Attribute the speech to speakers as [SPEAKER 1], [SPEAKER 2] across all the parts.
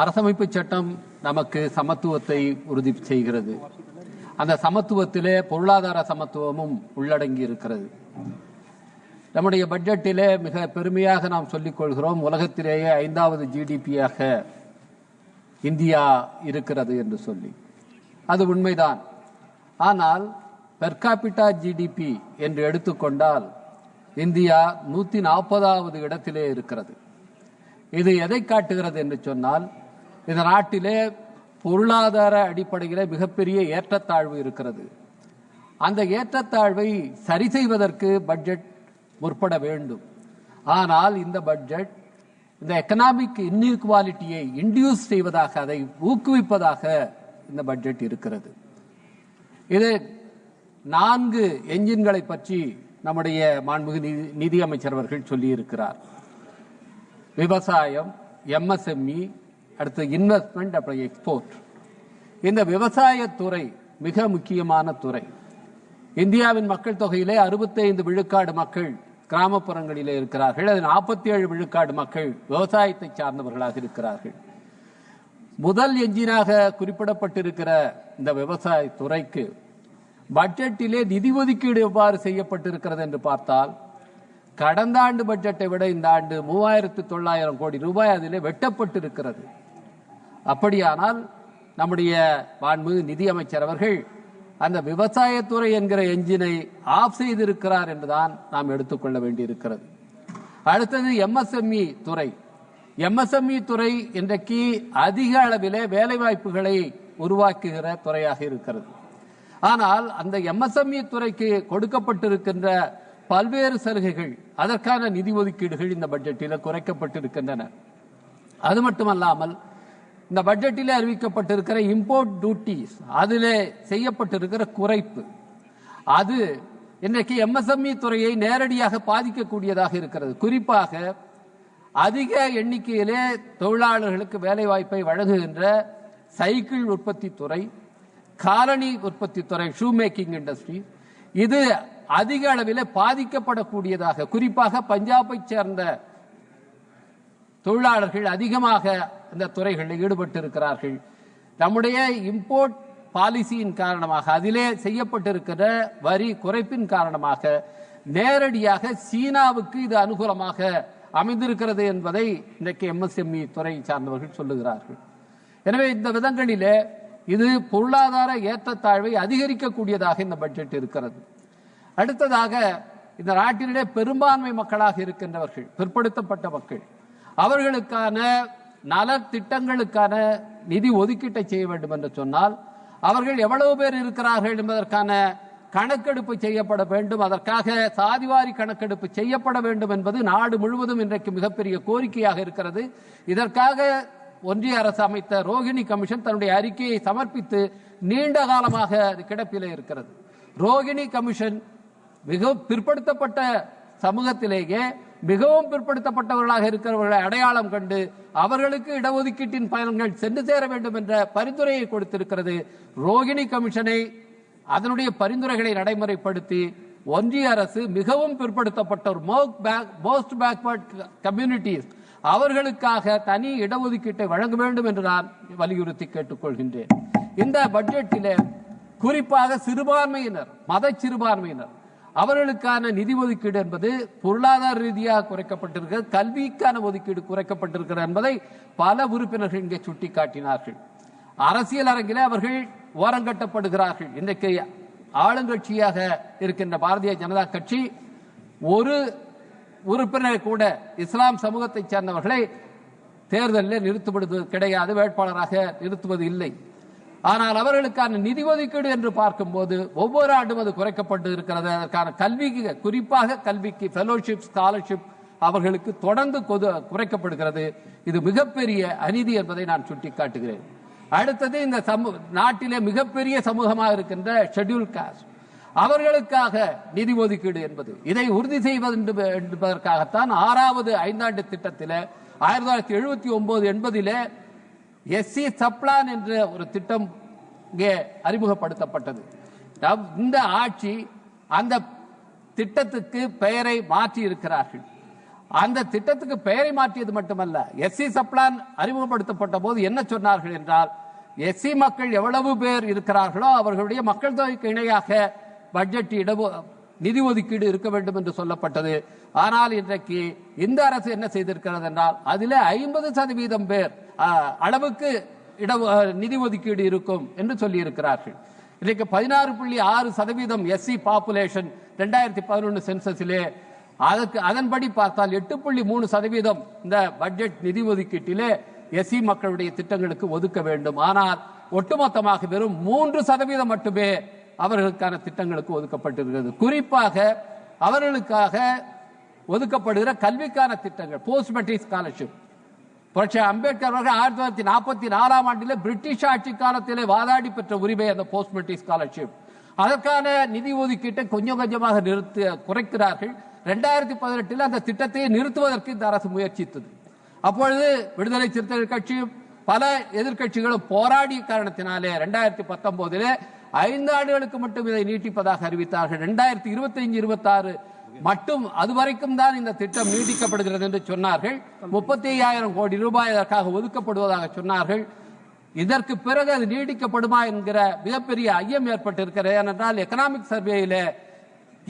[SPEAKER 1] அரசமைப்பு சட்டம் நமக்கு சமத்துவத்தை உறுதி செய்கிறது. அந்த சமத்துவத்திலே பொருளாதார சமத்துவமும் உள்ளடங்கி இருக்கிறது. நம்முடைய பட்ஜெட்டிலே மிக பெருமையாக நாம் சொல்லிக் கொள்கிறோம் உலகத்திலேயே ஐந்தாவது ஜிடிபியாக இந்தியா இருக்கிறது என்று சொல்லி. அது உண்மைதான். ஆனால் பெர்காபிட்டா ஜிடிபி என்று எடுத்துக்கொண்டால் இந்தியா நூற்றி நாற்பதாவது இடத்திலே இருக்கிறது. இது எதை காட்டுகிறது என்று சொன்னால் இந்த நாட்டிலே பொருளாதார அடிப்படையில் மிகப்பெரிய ஏற்றத்தாழ்வு இருக்கிறது. அந்த ஏற்றத்தாழ்வை சரி செய்வதற்கு பட்ஜெட் முற்பட வேண்டும். ஆனால் இந்த பட்ஜெட் இந்த எக்கனாமிக் இன்இக்வாலிட்டியை இன்டியூஸ் செய்வதாக அதை ஊக்குவிப்பதாக இந்த பட்ஜெட் இருக்கிறது. இது நான்கு என்ஜின்களை பற்றி நம்முடைய மாண்புமிகு நிதி- நிதியமைச்சர் அவர்கள் சொல்லியிருக்கிறார். விவசாயம் எம்எஸ்எம்இ அடுத்து இன்வெஸ்ட்மெண்ட் அப்புறம் எக்ஸ்போர்ட் இந்த விவசாயத்துறை மிக முக்கியமான துறை. இந்தியாவின் மக்கள் தொகையிலே 65 விழுக்காடு மக்கள் கிராமப்புறங்களிலே இருக்கிறார்கள். அது 47 விழுக்காடு மக்கள் விவசாயத்தை சார்ந்தவர்களாக இருக்கிறார்கள். முதல் எஞ்சினாக குறிப்பிடப்பட்டிருக்கிற இந்த விவசாய துறைக்கு பட்ஜெட்டிலே நிதி ஒதுக்கீடு எவ்வாறு செய்யப்பட்டிருக்கிறது என்று பார்த்தால் கடந்த ஆண்டு பட்ஜெட்டை விட இந்த ஆண்டு மூவாயிரத்து தொள்ளாயிரம் கோடி ரூபாய் அதிலே வெட்டப்பட்டிருக்கிறது. அப்படியானால் நம்முடைய மாண்புமிகு நிதியமைச்சர் அவர்கள் அந்த விவசாயத்துறை என்கிற எஞ்சினை ஆஃப் செய்திருக்கிறார் என்றுதான் நாம் எடுத்துக்கொள்ள வேண்டியிருக்கிறது. அடுத்தது எம்எஸ்எம்இ துறை. எம்எஸ்எம்இ துறை இன்றைக்கு அதிக அளவிலே வேலைவாய்ப்புகளை உருவாக்குகிற துறையாக இருக்கிறது. ஆனால் அந்த எம்எஸ்எம்இ துறைக்கு கொடுக்கப்பட்டிருக்கின்ற பல்வேறு சலுகைகள் அதற்கான நிதி ஒதுக்கீடுகள் இந்த பட்ஜெட்டில் குறைக்கப்பட்டிருக்கின்றன. அது மட்டுமல்லாமல் இந்த பட்ஜெட்டில் அறிவிக்கப்பட்டிருக்கிற இம்போர்ட் டியூட்டிஸ் அதிலே செய்யப்பட்டிருக்கிற குறைப்பு அது இன்றைக்கு எம்எஸ்எம்இ துறையை நேரடியாக பாதிக்கக்கூடியதாக இருக்கிறது. குறிப்பாக அதிக எண்ணிக்கையிலே தொழிலாளர்களுக்கு வேலைவாய்ப்பை வழங்குகின்ற சைக்கிள் உற்பத்தி துறை காலனி உற்பத்தி துறை ஷூ மேக்கிங் இண்டஸ்ட்ரி இது அதிக அளவில் பாதிக்கப்படக்கூடியதாக குறிப்பாக பஞ்சாபை சேர்ந்த தொழிலாளர்கள் அதிகமாக இந்த துறைகளில் ஈடுபட்டு இருக்கிறார்கள் நம்முடைய இம்போர்ட் பாலிசியின் காரணமாக அதிலே செய்யப்பட்டிருக்கிற வரி குறைப்பின் காரணமாக நேரடியாக சீனாவுக்கு இது அனுகூலமாக அமைந்திருக்கிறது என்பதை இன்றைக்கு எம்எஸ்எம்இ துறை சார்ந்தவர்கள் சொல்லுகிறார்கள். எனவே இந்த விதங்களிலே இது பொருளாதார ஏற்றத்தாழ்வை அதிகரிக்கக்கூடியதாக இந்த பட்ஜெட் இருக்கிறது. அடுத்ததாக இந்த நாட்டிலே பெரும்பான்மை மக்களாக இருக்கின்றவர்கள் பிற்படுத்தப்பட்ட மக்கள் அவர்களுக்கான நலத்திட்டங்களுக்கான நிதி ஒதுக்கீட்டை செய்ய வேண்டும் என்று சொன்னால் அவர்கள் எவ்வளவு பேர் இருக்கிறார்கள் என்பதற்கான கணக்கெடுப்பு செய்யப்பட வேண்டும். அதற்காக சாதிவாரி கணக்கெடுப்பு செய்யப்பட வேண்டும் என்பது நாடு முழுவதும் இன்றைக்கு மிகப்பெரிய கோரிக்கையாக இருக்கிறது. இதற்காக ஒன்றிய அரசு அமைத்த ரோகிணி கமிஷன் தன்னுடைய அறிக்கையை சமர்ப்பித்து நீண்ட காலமாக அது கிடப்பிலே இருக்கிறது. ரோகிணி கமிஷன் மிக பிற்படுத்தப்பட்ட சமூகத்திலேயே மிகவும் பிற்படுத்தப்பட்டவர்களாக இருக்கிறவர்களை அடையாளம் கண்டு அவர்களுக்கு இடஒதுக்கீட்டின் பயன்கள் சென்று சேர வேண்டும் என்ற பரிந்துரையை கொடுத்திருக்கிறது. ரோகிணி கமிஷனை அதனுடைய பரிந்துரைகளை நடைமுறைப்படுத்தி ஒன்றிய அரசு மிகவும் பிற்படுத்தப்பட்டோர் மோஸ்ட் பேக்வர்ட் கம்யூனிட்டிஸ் அவர்களுக்காக தனி இடஒதுக்கீட்டை வழங்க வேண்டும் என்று நான் வலியுறுத்தி கேட்டுக்கொள்கின்றேன். இந்த பட்ஜெட்டில் குறிப்பாக சிறுபான்மையினர் மத சிறுபான்மையினர் அவர்களுக்கான நிதி ஒதுக்கீடு என்பது பொருளாதார ரீதியாக குறைக்கப்பட்டிருக்கிறது கல்விக்கான ஒதுக்கீடு குறைக்கப்பட்டிருக்கிறது என்பதை பல உறுப்பினர்கள் இங்கே சுட்டிக்காட்டினார்கள். அரசியல் அரங்கிலே அவர்கள் ஓரங்கட்டப்படுகிறார்கள் இன்றைக்கு ஆளுங்கட்சியாக இருக்கின்ற பாரதிய ஜனதா கட்சி ஒரு உறுப்பினர் கூட இஸ்லாம் சமூகத்தை சேர்ந்தவர்களை தேர்தலில் நிறுத்துவது கிடையாது வேட்பாளராக நிறுத்துவது இல்லை. ஆனால் அவர்களுக்கான நிதி ஒதுக்கீடு என்று பார்க்கும்போது ஒவ்வொரு ஆண்டும் அது குறைக்கப்பட்டு இருக்கிறது. அதற்கான கல்விக்கு குறிப்பாக கல்விக்கு ஃபெலோஷிப் ஸ்காலர்ஷிப் அவர்களுக்கு தொடர்ந்து கொது- குறைக்கப்படுகிறது. இது மிகப்பெரிய அநீதி என்பதை நான் சுட்டிக்காட்டுகிறேன். அடுத்தது இந்த சமூக நாட்டிலே மிகப்பெரிய சமூகமாக இருக்கின்ற ஷெட்யூல் காஸ்ட் அவர்களுக்காக நிதி ஒதுக்கீடு என்பது. இதை உறுதி செய்வது என்று- என்பதற்காகத்தான் ஆறாவது ஐந்தாண்டு திட்டத்தில் ஆயிரத்தி தொள்ளாயிரத்தி எழுபத்தி ஒன்பது எண்பதிலே எஸ்சி சப்ளான் என்ற ஒரு திட்டம் இங்கே அறிமுகப்படுத்தப்பட்டது. நம்- இந்த ஆட்சி அந்த திட்டத்துக்கு பெயரை மாற்றி இருக்கிறார்கள். அந்த திட்டத்துக்கு பெயரை மாற்றியது மட்டுமல்ல எஸ்சி சப்ளான் அறிமுகப்படுத்தப்பட்ட போது என்ன சொன்னார்கள் என்றால் எஸ்சி மக்கள் எவ்வளவு பேர் இருக்கிறார்களோ அவர்களுடைய மக்கள் தொகைக்கு இணையாக பட்ஜெட் இட நிதி ஒதுக்கீடு இருக்க வேண்டும் என்று சொல்லப்பட்டது. ஆனால் இன்றைக்கு இந்த அரசு என்ன செய்திருக்கிறது என்றால் அதில் ஐம்பது சதவீதம் பேர் அளவுக்கு இட நிதி ஒதுக்கீடு இருக்கும் என்று சொல்லி இருக்கிறார்கள் இன்றைக்கு பதினாறு புள்ளி ஆறு சதவீதம் எஸ்சி பாப்புலேஷன் ரெண்டாயிரத்தி பதினொன்று சென்சஸிலே. அதற்கு அதன்படி பார்த்தால் எட்டு புள்ளி மூணு சதவீதம் இந்த பட்ஜெட் நிதி ஒதுக்கீட்டிலே எஸ்சி மக்களுடைய திட்டங்களுக்கு ஒதுக்க வேண்டும். ஆனால் ஒட்டுமொத்தமாக வெறும் மூன்று சதவீதம் மட்டுமே அவர்களுக்கான திட்டங்களுக்கு ஒதுக்கப்பட்டிருக்கிறது. குறிப்பாக அவர்களுக்காக ஒதுக்கப்படுகிற கல்விக்கான திட்டங்கள் போஸ்ட் மெட்ரிக் ஸ்காலர்ஷிப் புரட்சி அம்பேத்கர் அவர்கள் ஆயிரத்தி தொள்ளாயிரத்தி நாற்பத்தி நாலாம் ஆண்டிலே பிரிட்டிஷ் ஆட்சி காலத்திலே வாதாடி பெற்ற உரிமை அந்த போஸ்ட் மெட்ரிக் ஸ்காலர்ஷிப் அதற்கான நிதி ஒதுக்கீட்டை கொஞ்சம் கொஞ்சமாக நிறுத்து குறைக்கிறார்கள். ரெண்டாயிரத்தி பதினெட்டில் அந்த திட்டத்தை நிறுத்துவதற்கு இந்த அரசு முயற்சித்தது. அப்பொழுது விடுதலை சிறுத்தைகள் கட்சியும் பல எதிர்க்கட்சிகளும் போராடிய காரணத்தினாலே ரெண்டாயிரத்தி பத்தொன்பதிலே ஐந்து ஆண்டுகளுக்கு மட்டும் இதை நீட்டிப்பதாக அறிவித்தார்கள். ரெண்டாயிரத்தி இருபத்தி ஐந்து இருபத்தி ஆறு மட்டும் அதுவரைக்கும் தான் இந்த திட்டம் நீட்டிக்கப்படுகிறது என்று சொன்னார்கள். முப்பத்தி ஐயாயிரம் கோடி ரூபாய் அதற்காக ஒதுக்கப்படுவதாக சொன்னார்கள். இதற்கு பிறகு அது நீடிக்கப்படுமா என்கிற மிகப்பெரிய ஐயம் ஏற்பட்டிருக்கிறது. ஏனென்றால் எக்கனாமிக் சர்வேயிலே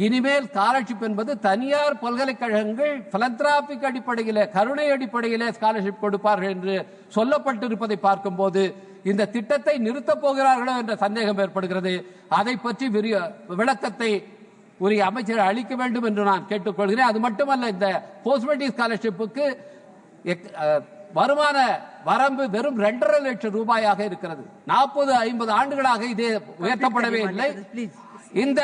[SPEAKER 1] இனிமேல் ஸ்காலர்ஷிப் என்பது தனியார் பல்கலைக்கழகங்கள் பிலந்திராபிக் அடிப்படையிலே கருணை அடிப்படையிலே ஸ்காலர்ஷிப் கொடுப்பார்கள் என்று சொல்லப்பட்டிருப்பதை பார்க்கும்போது இந்த திட்டத்தை நிறுத்தப் போகிறார்களோ என்ற சந்தேகம் ஏற்படுகிறது. அதை பற்றி விரிய விளக்கத்தை உரிய அமைச்சர் அளிக்க வேண்டும் என்று நான் கேட்டுக்கொள்கிறேன். அது மட்டுமல்ல இந்த போஸ்ட்மெட்டி ஸ்காலர்ஷிப்புக்கு வருமான வரம்பு வெறும் ரெண்டரை லட்சம் ரூபாயாக இருக்கிறது. நாற்பது ஐம்பது ஆண்டுகளாக இது உயர்த்தப்படவே இல்லை. இந்த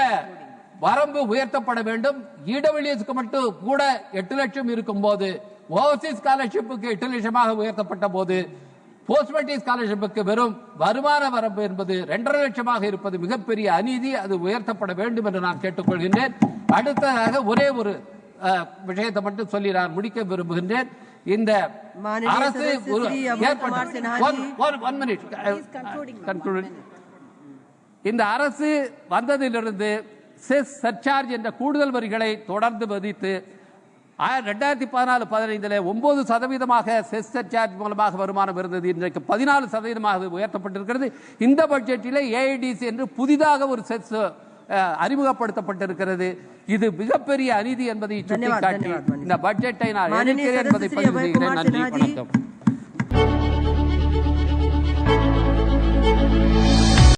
[SPEAKER 1] வரம்பு உயர்த்தப்பட வேண்டும். இடவெளியத்துக்கு மட்டும் கூட எட்டு லட்சம் இருக்கும் போது ஓவர்சீஸ் ஸ்காலர்ஷிப்புக்கு எட்டு லட்சமாக உயர்த்தப்பட்ட போது போஸ்ட்மெட்ரிக் ஸ்காலர்ஷிப்புக்கு வெறும் வருமான வரம்பு என்பது இரண்டரை லட்சமாக இருப்பது மிகப்பெரிய அநீதி. அது உயர்த்தப்பட வேண்டும் என்று நான் கேட்டுக்கொள்கின்றேன். அடுத்ததாக ஒரே ஒரு விஷயத்தை மட்டும் சொல்லி நான் முடிக்க விரும்புகின்றேன். இந்த அரசு மினிட் இந்த அரசு வந்ததிலிருந்து செஸ் சர்சார்ஜ் என்ற கூடுதல் வரிகளை தொடர்ந்து மதித்து ரெண்டாயிரத்தி பதினாலு பதினைந்தில் ஒன்பது சதவீதமாக செஸ் சர்சார்ஜ் மூலமாக வருமானம் இருந்தது. இன்றைக்கு பதினாலு சதவீதமாக உயர்த்தப்பட்டிருக்கிறது. இந்த பட்ஜெட்டில் ஏஐடிசி என்று புதிதாக ஒரு செஸ் அறிமுகப்படுத்தப்பட்டிருக்கிறது. இது மிகப்பெரிய அநீதி என்பதை சுட்டிக்காட்டி இந்த பட்ஜெட்டை நான் எதிர்க்கிறேன் என்பதை பதிவு செய்கிறேன். நன்றி வணக்கம்.